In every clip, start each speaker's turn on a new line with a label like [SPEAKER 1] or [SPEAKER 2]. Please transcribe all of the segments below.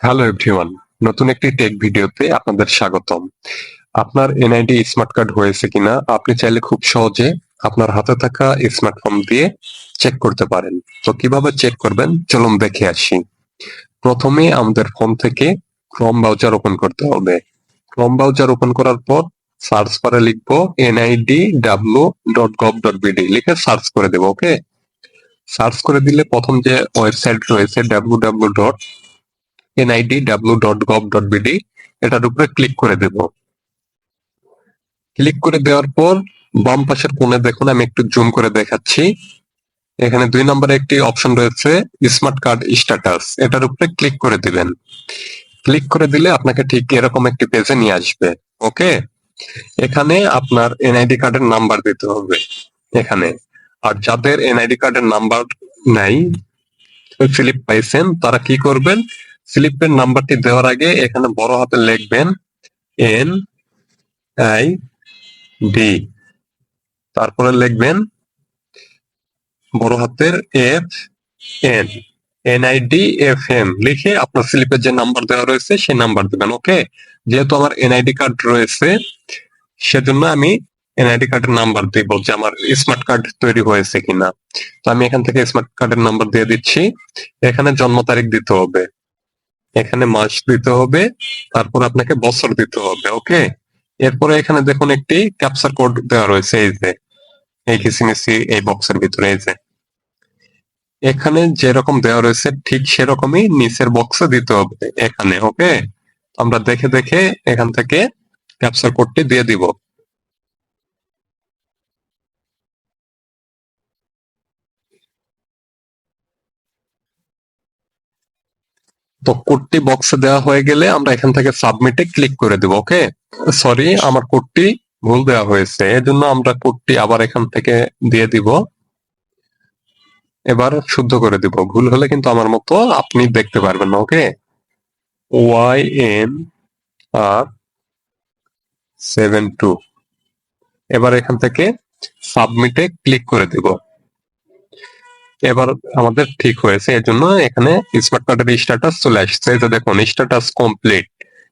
[SPEAKER 1] Hello everyone নতুন একটি take ভিডিওতে আপনাদের স্বাগতম। আপনার এনআইডি স্মার্ট কার্ড হয়েছে কিনা, আপনি চাইলে খুব সহজে আপনার হাতে থাকা স্মার্টফোন দিয়ে চেক করতে পারেন। তো কীভাবে চেক করবেন? চলুন দেখে আসি। প্রথমে আমাদের ফোন থেকে ক্রোম ব্রাউজার ওপেন করতে হবে। ক্রোম ব্রাউজার ওপেন করার পর সার্চ বারে লিখব NID W dot gov dot BD লিখে সার্চ করে দেবো ওকে সার্চ করে দিলে প্রথম যে ওয়েবসাইট রয়েছে W W dot NID W dot gov dot BD এটার উপরে ক্লিক করে দেব। ক্লিক করে দেওয়ার পর, বাম পাশের কোণে দেখুন, আমি একটু জুম করে দেখাচ্ছি। এখানে দুই নম্বরে একটি অপশন রয়েছে স্মার্ট কার্ড স্ট্যাটাস এটার উপরে ক্লিক করে দিবেন। ক্লিক করে দিলে আপনাকে ঠিক এরকম একটি পেজে নিয়ে আসবে ওকে এখানে আপনার এনআইডি কার্ডের নাম্বার দিতে হবে, এখানে। আর যাদের এনআইডি কার্ডের নাম্বার নাই স্লিপ পাইছেন, তারা কি করবেন স্লিপের নাম্বারটি দেওয়ার আগে এখানে বড় হাতে লিখবেন এন আই ডি। তারপরে লিখবেন বড় হাতের F N NID F M লিখে আপনার স্লিপের যে নাম্বার দেওয়া রয়েছে সেই নাম্বার দিবেন, ওকে? যেহেতু আমার এনআইডি কার্ড রয়েছে, সেজন্য আমি এনআইডি কার্ডের নাম্বার দিব যে আমার স্মার্ট কার্ড তৈরি হয়েছে কিনা। তো আমি এখান থেকে স্মার্ট কার্ডের নাম্বার দিয়ে দিচ্ছি। এখানে জন্ম তারিখ দিতে হবে। এখানে মাস দিতে হবে, তারপর আপনাকে বছর দিতে হবে, ওকে? এরপরে এখানে দেখুন একটি ক্যাপচার কোড দেওয়া রয়েছে, এই যে, এই কিসিমিসি এই বক্সের ভিতরে, এই যে। এখানে যেরকম দেওয়া রয়েছে, ঠিক সেরকমই নিচের বক্সে দিতে হবে এখানে, ওকে? আমরা দেখে দেখে এখান থেকে ক্যাপচার কোডটি দিয়ে দিব। তো কোডটি বক্সে দেওয়া হয়ে গেলে আমরা এখান থেকে সাবমিটে ক্লিক করে দেব ওকে সরি আমার কোডটি ভুল দেওয়া হয়েছে, এজন্য আমরা কোডটি আবার এখান থেকে দিয়ে দিব। এবার শুদ্ধ করে দিব, ভুল হলে কিন্তু আমার মতো আপনি দেখতে পারবেন না okay Y N R seven two এবার এখান থেকে সাবমিটে ক্লিক করে দিব। এবার আমাদের ঠিক হয়েছে এর জন্য এখানে স্মার্ট কার্ডের স্ট্যাটাস চলে আসছে। যে দেখুন স্ট্যাটাস কমপ্লিট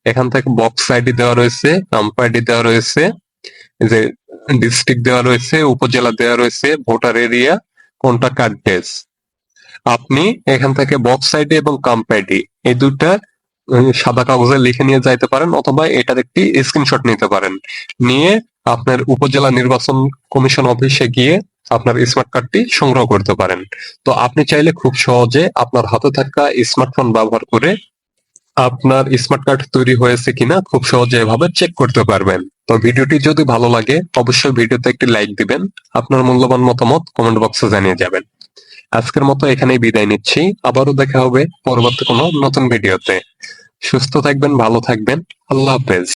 [SPEAKER 1] এখান থেকে বক্স আইডি দেওয়া রয়েছে নাম্প আইডি দেওয়া রয়েছে যে ডিস্ট্রিক্ট দেওয়া রয়েছে, উপজেলা দেওয়া রয়েছে ভোটার এরিয়া কোনটা কার্ডেস আপনি এখান থেকে বক্স আইডি এবং কাম্প আইডি এই দুটা সাদা কাগজে লিখে নিয়ে যাইতে পারেন অথবা এটার একটি স্ক্রিনশট নিতে পারেন। নিয়ে আপনার উপজেলা নির্বাচন কমিশন অফিসে গিয়ে আপনার স্মার্ট কার্ডটি সংগ্রহ করতে পারেন। তো আপনি চাইলে খুব সহজে আপনার হাতে থাকা স্মার্টফোন ব্যবহার করে আপনার স্মার্ট কার্ড তৈরি হয়েছে কিনা খুব সহজে এভাবে চেক করতে পারবেন। তো ভিডিওটি যদি ভালো লাগে, অবশ্যই ভিডিওতে একটি লাইক দিবেন, আপনার মূল্যবান মতামত কমেন্ট বক্সে জানিয়ে যাবেন। আজকের মতো এখানেই বিদায় নিচ্ছি, আবারও দেখা হবে পরবর্তী কোনো নতুন ভিডিওতে। সুস্থ থাকবেন, ভালো থাকবেন, আল্লাহ হাফেজ।